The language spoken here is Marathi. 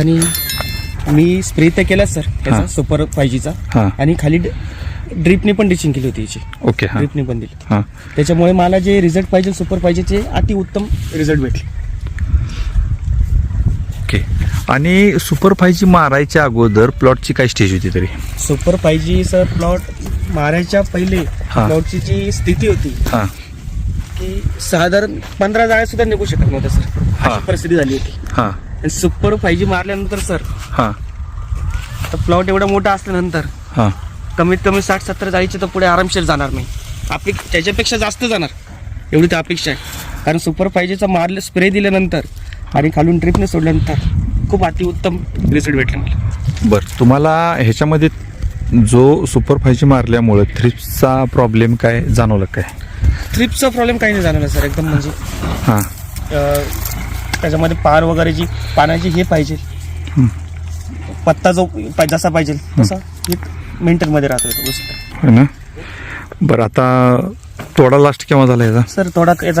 आणि मी स्प्रे तर केला सर. त्याचा सुपर फायजीचा आणि खाली ड्रिपने पण डिचिंग केली होती याची. ओके हां. ड्रिपने पण दिली. हां. त्याच्यामुळे मला जे रिझल्ट पाहिजे सुपर पाहिजेचे अति उत्तम रिझल्ट भेटले. ओके. आणि सुपर फायची मारायच्या अगोदर प्लॉटची काय स्टेज होती तरी? सुपर पाहिजे सर प्लॉट मारायच्या पहिले. प्लॉटची जी स्थिती होती की साधारण पंधरा जाळ्या सुद्धा निघू शकत नव्हत्या सर. हा. अशी परिस्थिती झाली होती. हां. आणि सुपर फायजी मारल्यानंतर सर हां. तर प्लॉट एवढा मोठा असल्यानंतर हां. कमीत कमी साठ सत्तर जाळीचे तर पुढे आरामशीर जाणार नाही आपली त्याच्यापेक्षा जास्त जाणार. एवढी तर अपेक्षा आहे. कारण सुपर फायजीचा मारले स्प्रे दिल्यानंतर आणि खालून ड्रिपने सोडल्यानंतर खूप अतिउत्तम रिझल्ट भेटला मला. बरं तुम्हाला ह्याच्यामध्ये जो सुपर फायची मारल्यामुळं थ्रिप्सचा प्रॉब्लेम काय जाणवलं काय? थ्रिपचा प्रॉब्लेम काही नाही जाणवला सर एकदम म्हणजे हां. अं, त्याच्यामध्ये पार वगैरे जी पाण्याची हे पाहिजे. हं. पत्ता जो जसा पाहिजे तसा मेंटेनमध्ये राहतो तो ना? बरं आता तोडा लास्ट केव्हा झाला याचा? सर थोडा याचा